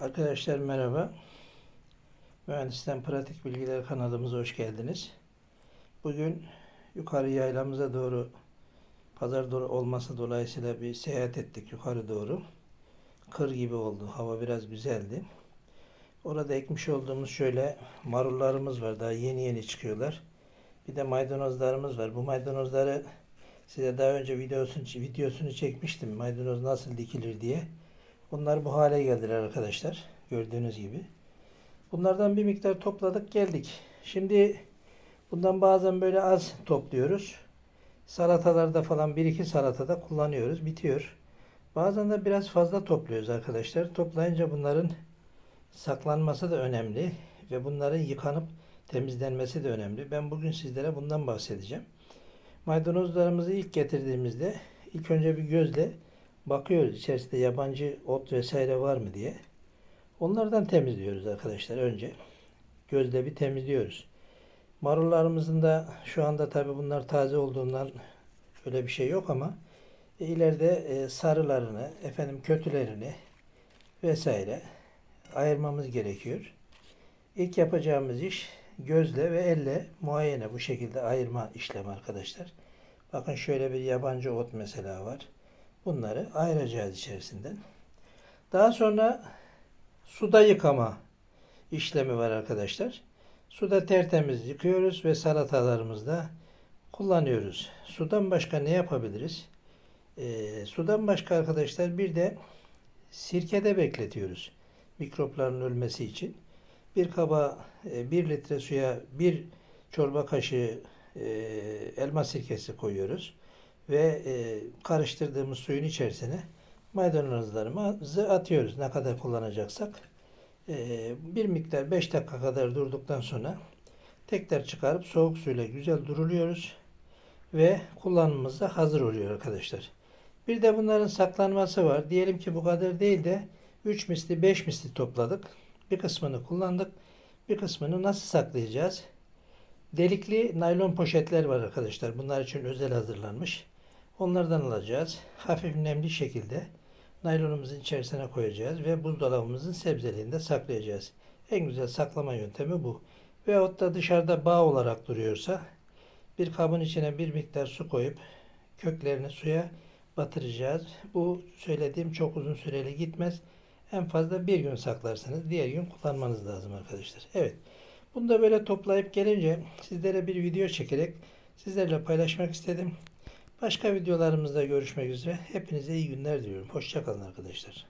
Arkadaşlar merhaba. Mühendisten Pratik Bilgiler kanalımıza hoş geldiniz. Bugün yukarı yaylamıza doğru pazar doğru olması dolayısıyla bir seyahat ettik yukarı doğru. Kır gibi oldu. Hava biraz güzeldi. Orada ekmiş olduğumuz şöyle marullarımız var. Daha yeni yeni çıkıyorlar. Bir de maydanozlarımız var. Bu maydanozları size daha önce videosunu, videosunu çekmiştim. Maydanoz nasıl dikilir diye. Bunlar bu hale geldiler arkadaşlar. Gördüğünüz gibi. Bunlardan bir miktar topladık geldik. Şimdi bundan bazen böyle az topluyoruz. Salatalarda falan bir iki salatada kullanıyoruz. Bitiyor. Bazen de biraz fazla topluyoruz arkadaşlar. Toplayınca bunların saklanması da önemli. Ve bunların yıkanıp temizlenmesi de önemli. Ben bugün sizlere bundan bahsedeceğim. Maydanozlarımızı ilk getirdiğimizde ilk önce bir gözle bakıyoruz içerisinde yabancı ot vesaire var mı diye. Onlardan temizliyoruz arkadaşlar önce. Gözle bir temizliyoruz. Marullarımızın da şu anda tabi bunlar taze olduğundan öyle bir şey yok ama e, ileride e, sarılarını, efendim kötülerini vesaire ayırmamız gerekiyor. İlk yapacağımız iş gözle ve elle muayene bu şekilde ayırma işlemi arkadaşlar. Bakın şöyle bir yabancı ot mesela var. Bunları ayıracağız içerisinden. Daha sonra suda yıkama işlemi var arkadaşlar. Suda tertemiz yıkıyoruz ve salatalarımızda kullanıyoruz. Sudan başka ne yapabiliriz? Ee, sudan başka arkadaşlar bir de sirkede bekletiyoruz. Mikropların ölmesi için. Bir kaba e, bir litre suya bir çorba kaşığı e, elma sirkesi koyuyoruz ve e, karıştırdığımız suyun içerisine maydanozlarımızı atıyoruz ne kadar kullanacaksak. E, bir miktar 5 dakika kadar durduktan sonra tekrar çıkarıp soğuk suyla güzel duruluyoruz ve kullanımımıza hazır oluyor arkadaşlar. Bir de bunların saklanması var. Diyelim ki bu kadar değil de 3 misli 5 misli topladık. Bir kısmını kullandık. Bir kısmını nasıl saklayacağız? Delikli naylon poşetler var arkadaşlar. Bunlar için özel hazırlanmış. Onlardan alacağız. Hafif nemli şekilde naylonumuzun içerisine koyacağız ve buzdolabımızın sebzeliğinde saklayacağız. En güzel saklama yöntemi bu. Veyahut da dışarıda bağ olarak duruyorsa bir kabın içine bir miktar su koyup köklerini suya batıracağız. Bu söylediğim çok uzun süreli gitmez. En fazla bir gün saklarsınız. Diğer gün kullanmanız lazım arkadaşlar. Evet. Bunu da böyle toplayıp gelince sizlere bir video çekerek sizlerle paylaşmak istedim. Başka videolarımızda görüşmek üzere. Hepinize iyi günler diliyorum. Hoşçakalın arkadaşlar.